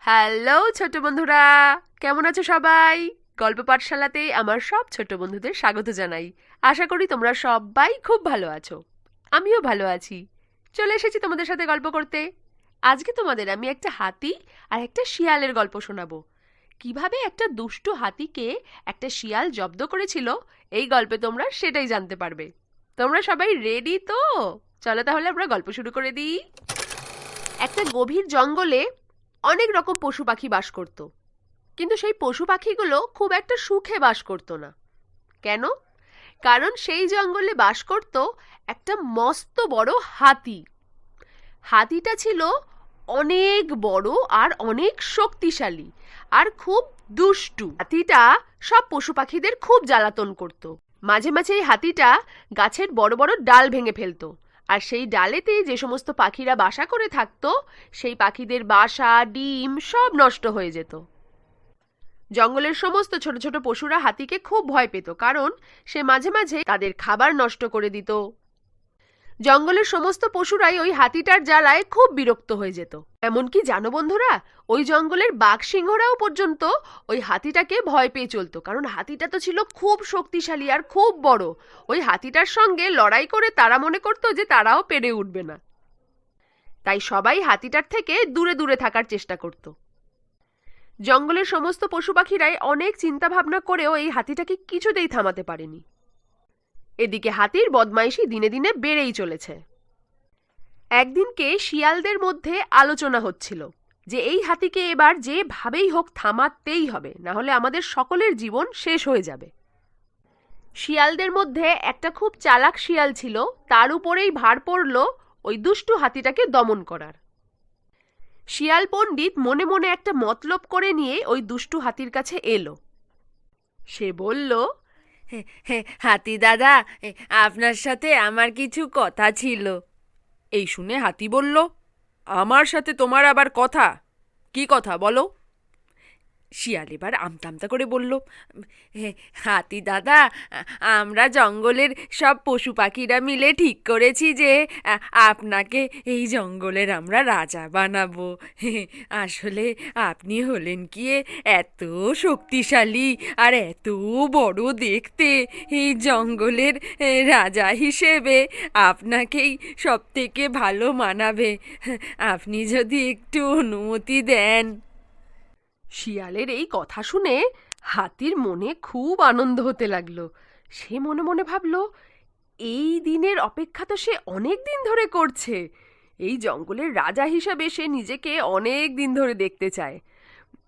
Hello ছোট বন্ধুরা। কেমন আছো সবাই? গল্প পাঠশালাতে আমার সব ছোট বন্ধুদের স্বাগত জানাই। আশা করি তোমরা সবাই খুব ভালো আছো। আমিও ভালো আছি। চলে এসেছি তোমাদের সাথে গল্প করতে। আজকে তোমাদের আমি একটা হাতি আর একটা শিয়ালের গল্প শোনাবো। কীভাবে একটা দুষ্টু হাতিকে একটা শিয়াল জব্দ করেছিল, এই গল্পে তোমরা সেটাই জানতে পারবে। তোমরা সবাই রেডি তো? চলো তাহলে আমরা গল্প শুরু করে দিই। একটা গভীর জঙ্গলে অনেক রকম পশু পাখি বাস করত। কিন্তু সেই পশু পাখিগুলো খুব একটা সুখে বাস করতো না। কেন? কারণ সেই জঙ্গলে বাস করত একটা মস্ত বড় হাতি। হাতিটা ছিল অনেক বড় আর অনেক শক্তিশালী আর খুব দুষ্টু। হাতিটা সব পশু পাখিদের খুব জ্বালাতন করত। মাঝে মাঝে এই হাতিটা গাছের বড় বড় ডাল ভেঙে ফেলতো। আর সেই ডালেতে যে সমস্ত পাখিরা বাসা করে থাকতো, সেই পাখিদের বাসা, ডিম সব নষ্ট হয়ে যেত। জঙ্গলের সমস্ত ছোট ছোট পশুরা হাতিকে খুব ভয় পেত, কারণ সে মাঝে মাঝে তাদের খাবার নষ্ট করে দিত। জঙ্গলের সমস্ত পশুরাই ওই হাতিটার জ্বালায় খুব বিরক্ত হয়ে যেত। এমনকি জানো বন্ধুরা, ওই জঙ্গলের বাঘ সিংহরাও পর্যন্ত ওই হাতিটাকে ভয় পেয়ে চলতো, কারণ হাতিটা তো ছিল খুব শক্তিশালী আর খুব বড়। ওই হাতিটার সঙ্গে লড়াই করে তারা মনে করতো যে তারাও পেরে উঠবে না। তাই সবাই হাতিটার থেকে দূরে দূরে থাকার চেষ্টা করত। জঙ্গলের সমস্ত পশু পাখিরাই অনেক চিন্তা ভাবনা করেও এই হাতিটাকে কিছুতেই থামাতে পারেনি। এদিকে হাতির বদমাইশি দিনে দিনে বেড়েই চলেছে। একদিনকে শিয়ালদের মধ্যে আলোচনা হচ্ছিল যে এই হাতিকে এবার যেভাবেই হোক থামাতেই হবে, না হলে আমাদের সকলের জীবন শেষ হয়ে যাবে। শিয়ালদের মধ্যে একটা খুব চালাক শিয়াল ছিল, তার উপরেই ভার পড়ল ওই দুষ্টু হাতিটাকে দমন করার। শিয়াল পণ্ডিত মনে মনে একটা মতলব করে নিয়ে ওই দুষ্টু হাতির কাছে এলো। সে বলল হাতি দাদা আপনার সাথে আমার কিছু কথা ছিল। এই শুনে হাতি বলল, আমার সাথে তোমার আবার কথা? কি কথা বলো? শিয়াল এবার আমতা আমতা করে বলল হাতি দাদা, আমরা জঙ্গলের সব পশু পাখিরা মিলে ঠিক করেছি যে, আপনাকে এই জঙ্গলের আমরা রাজা বানাবো। আসলে আপনি হলেন কি এত শক্তিশালী আর এত বড় দেখতে। এই জঙ্গলের রাজা হিসেবে আপনাকেই সব থেকে ভালো মানাবে। আপনি যদি একটু অনুমতি দেন। শিয়ালের এই কথা শুনে হাতির মনে খুব আনন্দ হতে লাগল। সে মনে মনে ভাবলো, এই দিনের অপেক্ষা তো সে অনেক দিন ধরে করছে। এই জঙ্গলের রাজা হিসাবে সে নিজেকে অনেক দিন ধরে দেখতে চায়।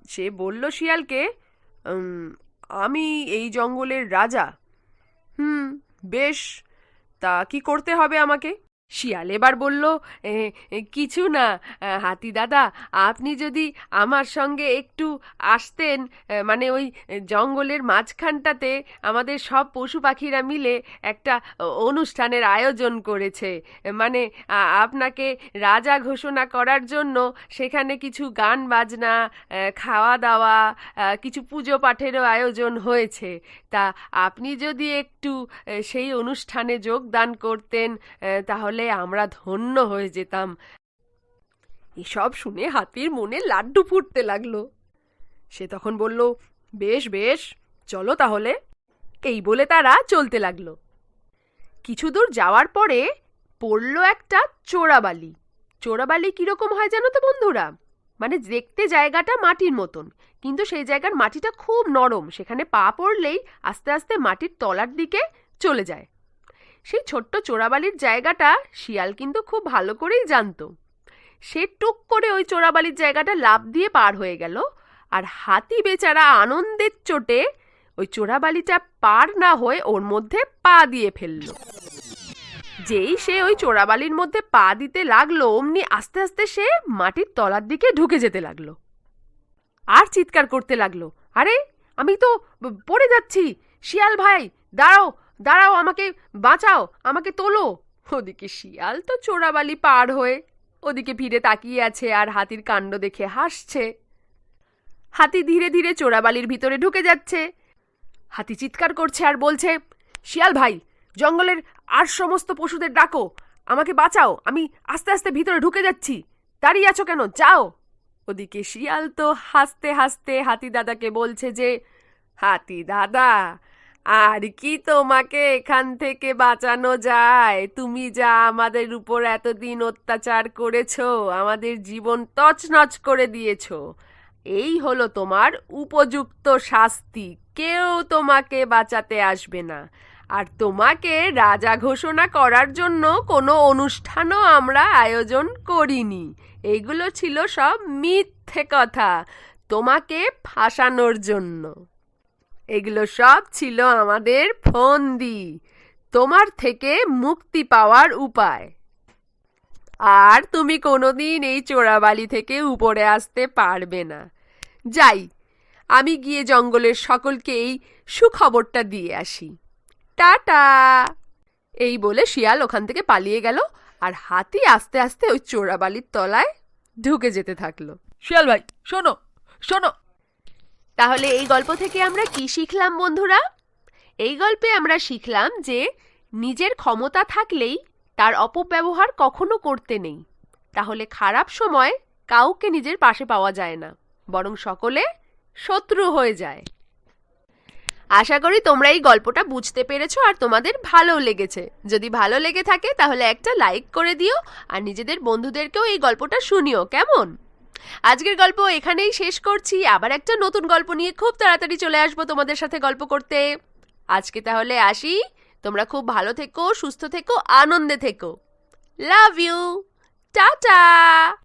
সে বলল শিয়ালকে আমি এই জঙ্গলের রাজা। হুম, বেশ, তা কি করতে হবে আমাকে? শিয়াল এবার বলল "এ, এ, কিছু না হাতি দাদা আপনি যদি আমার সঙ্গে একটু আসতেন মানে ওই জঙ্গলের মাঝখানটাতে আমাদের সব পশু পাখিরা মিলে একটা অনুষ্ঠানের আয়োজন করেছে। মানে আপনাকে রাজা ঘোষণা করার জন্য সেখানে কিছু গান বাজনা খাওয়া দাওয়া কিছু পুজো পাঠেরও আয়োজন হয়েছে। তা আপনি যদি একটু সেই অনুষ্ঠানে যোগদান করতেন আহ, তাহলে আমরা ধন্য হয়ে যেতাম। এসব শুনে হাতির মনে লাড্ডু ফুটতে লাগল। সে তখন বলল, বেশ বেশ, চলো তাহলে। এই বলে তারা চলতে লাগল। কিছু দূর যাওয়ার পরে পড়ল একটা চোরাবালি। চোরাবালি কীরকম হয় জানো তো বন্ধুরা? মানে দেখতে জায়গাটা মাটির মতন, কিন্তু সেই জায়গার মাটিটা খুব নরম। সেখানে পা পড়লেই আস্তে আস্তে মাটির তলার দিকে চলে যায়। সেই ছোট্ট চোরাবালির জায়গাটা শিয়াল কিন্তু খুব ভালো করেই জানতো। সে টুক করে ওই চোরাবালির জায়গাটা লাফ দিয়ে পার হয়ে গেল আর হাতি বেচারা আনন্দের চোটে ওই চোরাবালিটা পার না হয়ে ওর মধ্যে পা দিয়ে ফেলল। যেই সে ওই চোরাবালির মধ্যে পা দিতে লাগল, অমনি আস্তে আস্তে সে মাটির তলার দিকে ঢুকে যেতে লাগল। আর চিৎকার করতে লাগল, আরে, আমি তো পড়ে যাচ্ছি। শিয়াল ভাই, দাঁড়াও দাঁড়াও, আমাকে বাঁচাও, আমাকে তোলো। ওদিকে শিয়াল তো চোরাবালি পার হয়ে ওদিকে ফিরে তাকিয়ে আছে আর হাতির কাণ্ড দেখে হাসছে। হাতি ধীরে ধীরে চোরাবালির ভিতরে ঢুকে যাচ্ছে। হাতি চিৎকার করছে আর বলছে, শিয়াল ভাই, জঙ্গলের আর সমস্ত পশুদের ডাকো, আমাকে বাঁচাও, আমি আস্তে আস্তে ভিতরে ঢুকে যাচ্ছি। দাঁড়িয়ে আছো কেন? যাও। ওদিকে শিয়াল তো হাসতে হাসতে হাতি দাদাকে বলছে যে, হাতি দাদা আর কি তোমাকে এখান থেকে বাঁচানো যায়? তুমি যা আমাদের উপর এতদিন অত্যাচার করেছ, আমাদের জীবন তছনছ করে দিয়েছ। এই হলো তোমার উপযুক্ত শাস্তি। কেউ তোমাকে বাঁচাতে আসবে না। আর তোমাকে রাজা ঘোষণা করার জন্য কোনো অনুষ্ঠানও আমরা আয়োজন করিনি। এগুলো ছিল সব মিথ্যে কথা। তোমাকে ফাঁসানোর জন্য। এগুলো সব ছিল আমাদের ফন্দি, তোমার থেকে মুক্তি পাওয়ার উপায়। আর তুমি কোনোদিন এই চোরাবালি থেকে উপরে আসতে পারবে না। যাই, আমি গিয়ে জঙ্গলের সকলকে এই সুখবরটা দিয়ে আসি। টাটা! এই বলে শিয়াল ওখান থেকে পালিয়ে গেল আর হাতি আস্তে আস্তে ওই চোরাবালির তলায় ঢুকে যেতে থাকল। শিয়াল ভাই, শোনো শোনো তাহলে এই গল্প থেকে আমরা কি শিখলাম, বন্ধুরা? এই গল্পে আমরা শিখলাম যে নিজের ক্ষমতা থাকলেই তার অপব্যবহার কখনো করতে নেই। তাহলে খারাপ সময় কাউকে নিজের পাশে পাওয়া যায় না, বরং সকলে শত্রু হয়ে যায়। আশা করি তোমরা এই গল্পটা বুঝতে পেরেছ আর তোমাদের ভালো লেগেছে। যদি ভালো লেগে থাকে তাহলে একটা লাইক করে দিও আর নিজেদের বন্ধুদেরকেও এই গল্পটা শুনিও, কেমন? আজকের গল্প এখানেই শেষ করছি। আবার একটা নতুন গল্প নিয়ে খুব তাড়াতাড়ি চলে আসব তোমাদের সাথে গল্প করতে। আজকে তাহলে আসি। তোমরা খুব ভালো থেকো, সুস্থ থেকো, আনন্দে থেকো। Love you. টাটা!